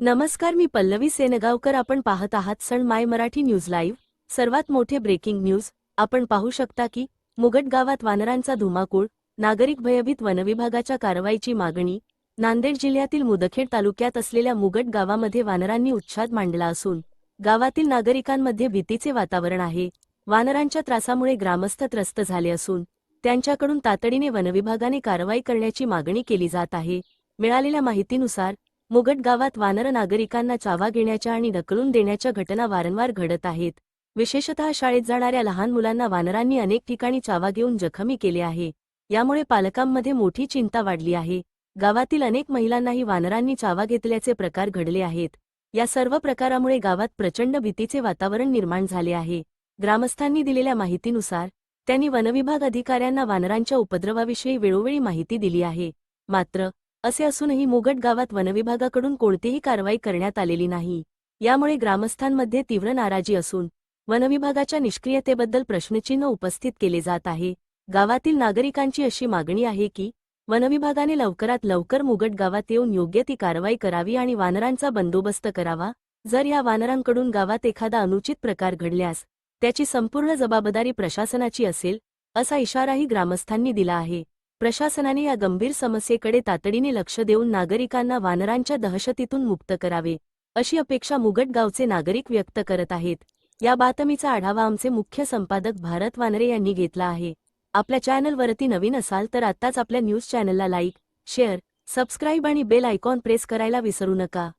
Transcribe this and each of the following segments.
नमस्कार मी पल्लवी सेनगावकर. आपण पाहत आहात सण माय मराठी न्यूज लाईव्ह. सर्वात मोठे ब्रेकिंग न्यूज. आपण पाहू शकता की मुगट गावात वानरांचा धुमाकूळ नागरिक भयभीत वनविभागाच्या कारवाईची मागणी नांदेड जिल्ह्यातील मुदखेड तालुक्यात असलेल्या मुगट गावामध्ये वानरांनी उच्छाद मांडला असून गावातील नागरिकांमध्ये भीतीचे वातावरण आहे. वानरांच्या त्रासामुळे ग्रामस्थ त्रस्त झाले असून त्यांच्याकडून तातडीने वनविभागाने कारवाई करण्याची मागणी केली जात आहे. मिळालेल्या माहितीनुसार मुगट गावात वानर नागरिकांना चावा घेण्याच्या आणि ढकलून देण्याच्या घटना वारंवार घडत आहेत. विशेषतः शाळेत जाणाऱ्या लहान मुलांना वानरांनी अनेक ठिकाणी चावा घेऊन जखमी केले आहे. यामुळे पालकांमध्ये मोठी चिंता वाढली आहे. गावातील अनेक महिलांनाही वानरांनी चावा घेतल्याचे प्रकार घडले आहेत. या सर्व प्रकारामुळे गावात प्रचंड भीतीचे वातावरण निर्माण झाले आहे. ग्रामस्थांनी दिलेल्या माहितीनुसार त्यांनी वनविभाग अधिकाऱ्यांना वानरांच्या उपद्रवाविषयी वेळोवेळी माहिती दिली आहे. मात्र असे असूनही मुगट गावात वनविभागाकडून कोणतीही कारवाई करण्यात आलेली नाही. यामुळे ग्रामस्थांमध्ये तीव्र नाराजी असून वनविभागाच्या निष्क्रियतेबद्दल प्रश्नचिन्ह उपस्थित केले जात आहे. गावातील नागरिकांची अशी मागणी आहे की वनविभागाने लवकरात लवकर मुगट गावात येऊन योग्य ती कारवाई करावी आणि वानरांचा बंदोबस्त करावा. जर या वानरांकडून गावात एखादा अनुचित प्रकार घडल्यास त्याची संपूर्ण जबाबदारी प्रशासनाची असेल असा इशाराही ग्रामस्थांनी दिला आहे. प्रशासनाने या गंभीर समस्येकडे तातडीने लक्ष देऊन नागरिकांना वानरांच्या दहशतीतून मुक्त करावे अशी अपेक्षा मुगटगावचे नागरिक व्यक्त करत आहेत. या बातमीचा आढावा आमचे मुख्य संपादक भारत वानरे यांनी घेतला आहे. आपल्या चॅनलवरती नवीन असाल तर आत्ताच आपल्या न्यूज चॅनलला लाईक शेअर सबस्क्राईब आणि बेल आयकॉन प्रेस करायला विसरू नका.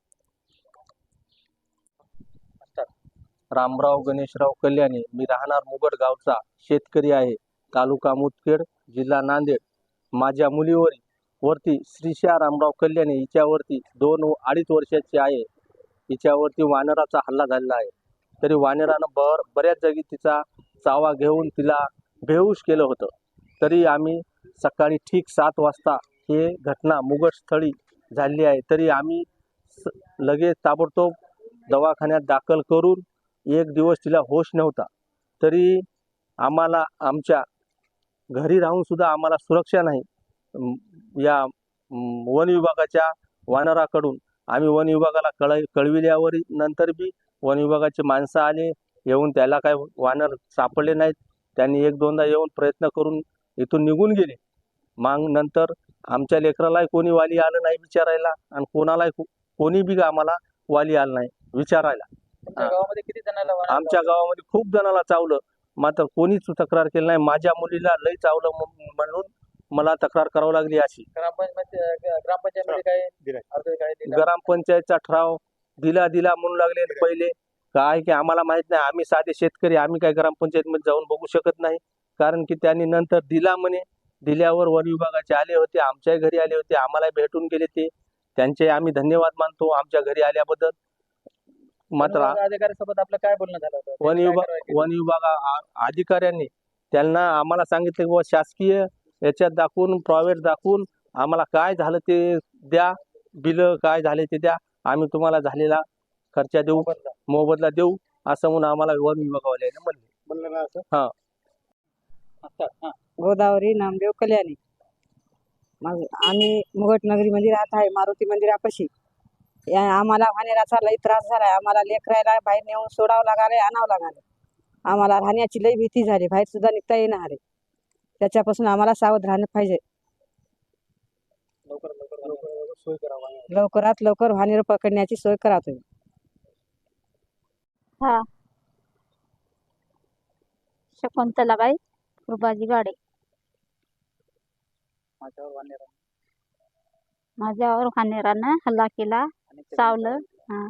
रामराव गणेशराव कल्याणी मी राहणार मुगटगावचा शेतकरी आहे. तालुका मुदखेड जिल्हा नांदेड. माझ्या मुलीवर वरती श्रीशा रामराव कल्याणी हिच्यावरती दोन व अडीच वर्षाची आहे. हिच्यावरती वानराचा हल्ला झालेला आहे. तरी वानरानं बर बऱ्याच जागी तिचा चावा घेऊन तिला बेहूश केलं होतं. तरी आम्ही सकाळी ठीक सात वाजता हे घटना मुगटस्थळी झाली आहे. तरी आम्ही स लगेच ताबडतोब दवाखान्यात दाखल करून एक दिवस तिला होश नव्हता. तरी आम्हाला आमच्या घरी राहून सुद्धा आम्हाला सुरक्षा नाही. या वन विभागाच्या वानराकडून आम्ही वन विभागाला कळ कळविल्यावर नंतर बी वन विभागाचे माणसं आले येऊन त्याला काय वानर सापडले नाहीत. त्यांनी एक दोनदा येऊन प्रयत्न करून इथून निघून गेले. मग नंतर आमच्या लेकरालाही कोणी वाली आलं नाही विचारायला आणि कोणालाही कोणी बी आम्हाला वाली आलं नाही विचारायला. आमच्या गावामध्ये खूप जणाला चावलं. मात्र कोणीच तक्रार केली नाही. माझ्या मुलीला लई चावलं म्हणून मला तक्रार करावी लागली अशी. ग्रामपंचायत ग्रामपंचायतमध्ये काय अर्ज काय दिला? ग्रामपंचायतचा ठराव दिला दिला म्हणू लागले पहिले. काय की आम्हाला माहीत नाही. आम्ही साधे शेतकरी आम्ही काय ग्रामपंचायतमध्ये जाऊन बघू शकत नाही. कारण की त्यांनी नंतर दिला म्हणे. दिल्यावर वन विभागाचे आले होते. आमच्याही घरी आले होते. आम्हाला भेटून गेले ते. त्यांचे आम्ही धन्यवाद मानतो आमच्या घरी आल्याबद्दल. मात्र वन अधिकाऱ्यासोबत आपलं काय बोलणं झालं होतं वन विभाग? वन विभाग अधिकाऱ्यांनी त्यांना आम्हाला सांगितलं की शासकीय याच्यात दाखवून प्रायव्हेट दाखवून आम्हाला काय झालं ते द्या बिल काय झाले ते द्या आम्ही तुम्हाला झालेला खर्चा देऊ बदला. मोबदला देऊ असं म्हणून आम्हाला वन विभागावाल्याने म्हणले ना असं हा. हा. गोदावरी नामदेव कल्याणी मग आम्ही मुगट नगरीमध्ये राहत आहे मारुती मंदिरापाशी आम्हाला वानेराचा लई त्रास झालाय. आम्हाला लेकरायला बाहेर नेऊन सोडावं लागाले आणावं लागाले आम्हाला राहण्याची लई भीती झाली. बाहेर सुद्धा निघता येणार आहे. त्याच्यापासून आम्हाला सावध राहणं पाहिजे. लवकर लवकर लवकर सोय करावा लवकरात लवकर वानेर पकडण्याची सोय करा तुम्ही. शकुंतलाबाई कृपाजी गाडे. माझ्यावर वानेरानं हल्ला केला. हा.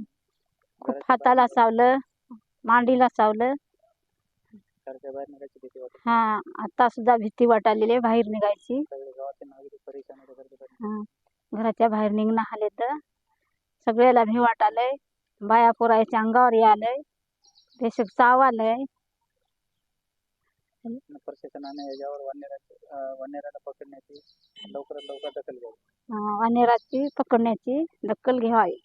खूप हाताला चावलं मांडीला वाटते हा आता सुद्धा भीती वाटालेली आहे बाहेर निघायची. घराच्या बाहेर. निघणं आले तर. सगळ्याला भी वाटालंय. बाया पोरायच्या अंगावर यालंय. बेशक चाव आलंय. प्रशासनाने याच्यावर वानराच्या वानराला पकडण्याची लवकरात लवकर दखल घ्यावी. आणि रात्री पकडण्याची दखल घ्यावी.